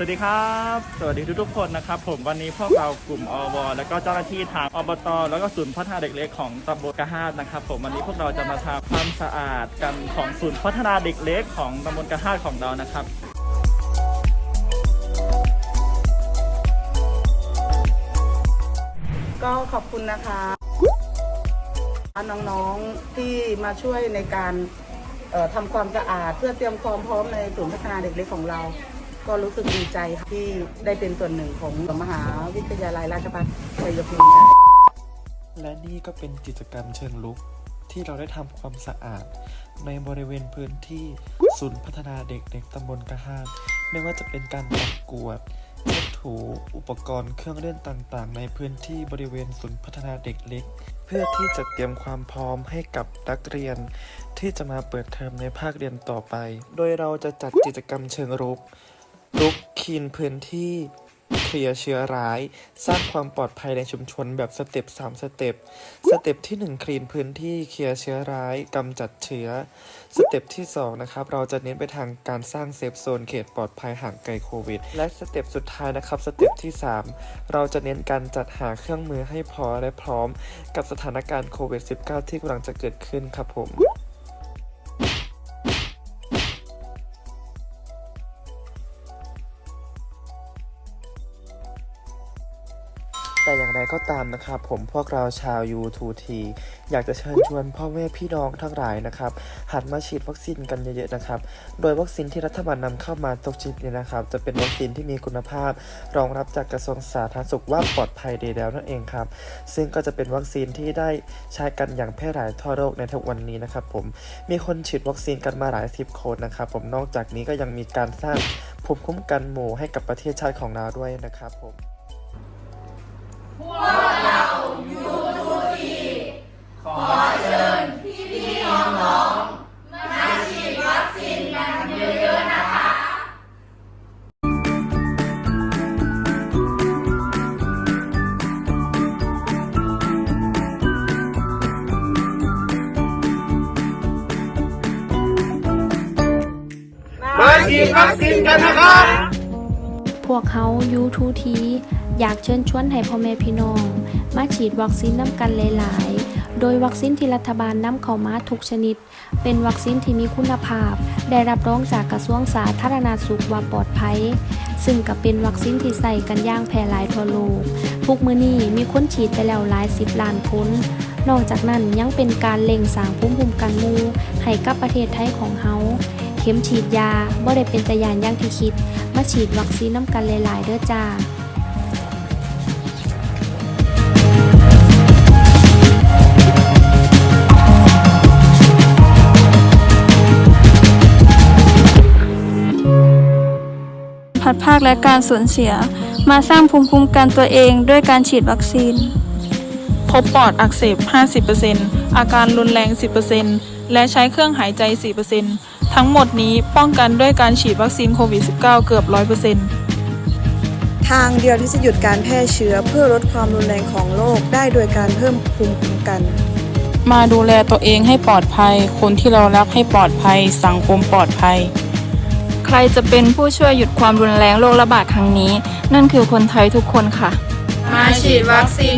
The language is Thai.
สวัสดีครับ สวัสดีทุกๆคนนะครับ ผมวันนี้พวกเรากลุ่มอวแล้วก็เจ้าหน้าที่ทางอบต แล้วก็ศูนย์พัฒนาเด็กเล็กของตำบลกระหาดนะครับ ผมวันนี้พวกเราจะมาทำความสะอาดกันของศูนย์พัฒนาเด็กเล็กของตำบลกระหาดของเรานะครับก็ขอบคุณนะคะน้องๆที่มาช่วยในการออทำความสะอาดเพื่อเตรียมความพร้อมในศูนย์พัฒนาเด็กเล็กของเรา ก็รู้สึกดีใจค่ะที่ได้เป็นส่วนหนึ่งของมหาวิทยาลัยราชภัฏชัยภูมิค่ะและนี่ก็เป็นกิจกรรมเชิงลุกที่เราได้ทำความสะอาด ในบริเวณพื้นที่ศูนย์พัฒนาเด็กเล็กตำบลกระหาดไม่ว่าจะเป็นการปัดกวาดเช็ดถูอุปกรณ์เครื่องเล่นต่างๆ ในพื้นที่บริเวณศูนย์พัฒนาเด็กเล็ก เพื่อที่จะเตรียมความพร้อมให้กับนักเรียน ที่จะมาเปิดเทอมในภาคเรียนต่อไป โดยเราจะจัดกิจกรรมเชิงรุก รุกคีนพื้นที่ เคลียร์เชื้อร้าย สร้างความปลอดภัยในชุมชนแบบสเต็ป3สเต็ป สเต็ปที่1คลีนพื้นที่ เคลียร์เชื้อร้ายกำจัดเชื้อ สเต็ปที่2นะครับ เราจะเน้นไปทางการสร้างเซฟโซนเขตปลอดภัยห่างไกลโควิด และสเต็ปสุดท้ายนะครับ สเต็ปที่3เราจะเน้นการจัดหาเครื่องมือให้พอและพร้อม กับสถานการณ์โควิด -19 ที่กำลังจะเกิดขึ้นครับผม แต่อย่างไรก็ตามนะครับผมพวกเราชาว U2T อยากจะเชิญชวนพ่อแม่พี่น้องทั้งหลายนะครับหันมาฉีดวัคซีนกันเยอะๆนะครับ โดยวัคซีนที่รัฐบาลนำเข้ามาทุกชนิดเนี่ยนะครับ จะเป็นวัคซีนที่มีคุณภาพ รองรับจากกระทรวงสาธารณสุขว่าปลอดภัยดีแล้วนั่นเองครับ ซึ่งก็จะเป็นวัคซีนที่ได้ใช้กันอย่างแพร่หลายทั่วโลกในทุกวันนี้นะครับ ผมมีคนฉีดวัคซีนกันมาหลายสิบคนนะครับ ผมนอกจากนี้ก็ยังมีการสร้างภูมิคุ้มกันหมู่ให้กับประเทศชาติของเราด้วยนะครับผม ฉีดวัคซีนกันนะครับ พวกเขายูทูทีอยากเชิญชวนให้พ่อแม่พี่น้อง มาฉีดวัคซีนน้ำกันหลายๆ โดยวัคซีนที่รัฐบาลนำเข้ามาทุกชนิด เป็นวัคซีนที่มีคุณภาพ ได้รับรองจากกระทรวงสาธารณสุขว่าปลอดภัย ซึ่งก็เป็นวัคซีนที่ใส่กันย่างแพร่หลายทั่วโลกทุกมือนี้มีคนฉีดไปแล้วหลายสิบล้านคนนอกจากนั้นยังเป็นการเล็งสางภูมิคุ้มกันมูให้กับประเทศไทยของเฮา เข็มฉีดยาบ่ได้เป็นตะยานย่างที่คิด มาฉีดวัคซีนน้ำกันหลายๆเด้อจ้าพลัดพรากและการสูญเสีย มาสร้างภูมิคุ้มกันตัวเองด้วยการฉีดวัคซีน พบปอดอักเสบ 50%อาการรุนแรง 10% และใช้เครื่องหายใจ 4%ทั้งหมดนี้ป้องกันด้วยการฉีดวัคซีนโควิด -19 เกือบ 100%ทางเดียวที่จะหยุดการแพร่เชื้อเพื่อลดความรุนแรงของโรคได้โดยการเพิ่มภูมิคุ้มกัน มาดูแลตัวเองให้ปลอดภัย คนที่เรารักให้ปลอดภัย สังคมปลอดภัย ใครจะเป็นผู้ช่วยหยุดความรุนแรงโรคระบาดครั้งนี้ นั่นคือคนไทยทุกคนค่ะ มาฉีดวัคซีน